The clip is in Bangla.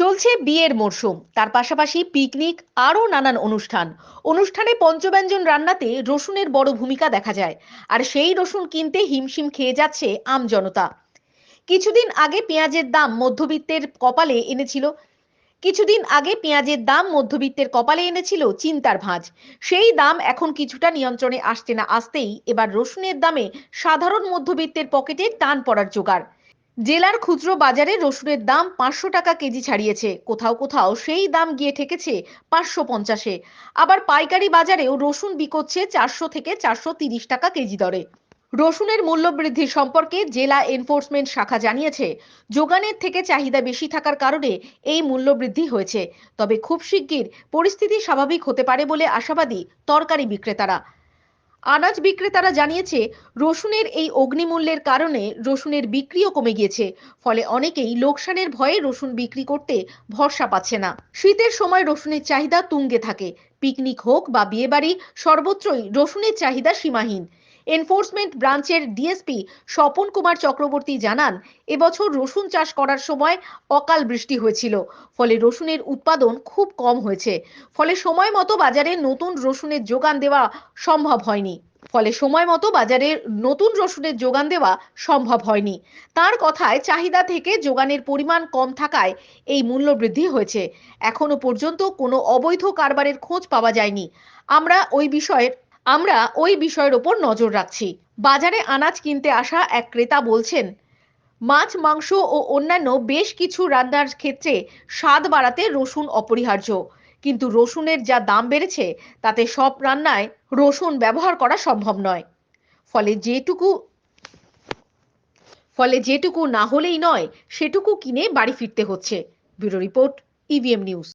চলছে বিয়ের মরশুম তার পাশাপাশি পিকনিক, আরও নানান অনুষ্ঠান। অনুষ্ঠানে পঞ্চব্যঞ্জন রান্নাতে রসুনের বড় ভূমিকা দেখা যায়। আর সেই রসুন কিনতে হিমশিম খেয়ে যাচ্ছে আমজনতা কিছুদিন আগে পেঁয়াজের দাম মধ্যবিত্তের কপালে এনেছিল। কিছুদিন আগে পেঁয়াজের দাম মধ্যবিত্তের কপালে এনেছিল চিন্তার ভাঁজ। সেই দাম এখন কিছুটা নিয়ন্ত্রণে আসতে না আসতেই এবার রসুনের দামে সাধারণ মধ্যবিত্তের পকেটে টান পড়ার জোগাড়। জেলার খুচরো বাজারে রসুনের দাম পাঁচশো টাকা কেজি ছাড়িয়েছে। কোথাও কোথাও সেই দাম গিয়ে ঠেকেছে পাঁচশো পঞ্চাশে। আবার পাইকারি বাজারেও রসুন বিকোচ্ছে চারশো থেকে চারশো তিরিশ টাকা কেজি দরে। রসুনের মূল্য বৃদ্ধি সম্পর্কে জেলা এনফোর্সমেন্ট শাখা জানিয়েছে, যোগানের থেকে চাহিদা বেশি থাকার কারণে এই মূল্য বৃদ্ধি হয়েছে। তবে খুব শিগগির পরিস্থিতি স্বাভাবিক হতে পারে বলে আশাবাদী তরকারি বিক্রেতারা। আনাজ বিক্রেতারা জানিয়েছে, রসুনের এই অগ্নিমূল্যের কারণে রসুনের বিক্রিও কমে গিয়েছে, ফলে অনেকেই লোকসানের ভয়ে রসুন বিক্রি করতে ভরসা পাচ্ছে না। শীতের সময় রসুনের চাহিদা তুঙ্গে থাকে। পিকনিক হোক বা বিয়েবাড়ি, সর্বত্রই রসুনের চাহিদা সীমাহীন। এনফোর্সমেন্ট ব্রাঞ্চের ডিএসপি স্বপন কুমার চক্রবর্তী জানান, এবছর রসুন চাষ করার সময় অকাল বৃষ্টি হয়েছিল। ফলে রসুনের উৎপাদন খুব কম হয়েছে। ফলে সময় মতো বাজারে নতুন রসুনের যোগান দেওয়া সম্ভব হয়নি। ফলে সময় মতো বাজারে নতুন রসুনের যোগান দেওয়া সম্ভব হয়নি। তার কথায় চাহিদা থেকে যোগানের পরিমাণ কম থাকায় এই মূল্য বৃদ্ধি হয়েছে। এখনও পর্যন্ত কোনো অবৈধ কারবারের খোঁজ পাওয়া যায়নি। আমরা ওই বিষয়ের আমরা ওই বিষয়ের ওপর নজর রাখছি। বাজারে আনাজ কিনতে আসা এক ক্রেতা বলছেন, মাছ, মাংস ও অন্যান্য বেশ কিছু রান্নার ক্ষেত্রে স্বাদ বাড়াতে রসুন অপরিহার্য। কিন্তু রসুনের যা দাম বেড়েছে, তাতে সব রান্নায় রসুন ব্যবহার করা সম্ভব নয়। ফলে যেটুকু ফলে যেটুকু না হলেই নয়, সেটুকু কিনে বাড়ি ফিরতে হচ্ছে। Bureau report EVM news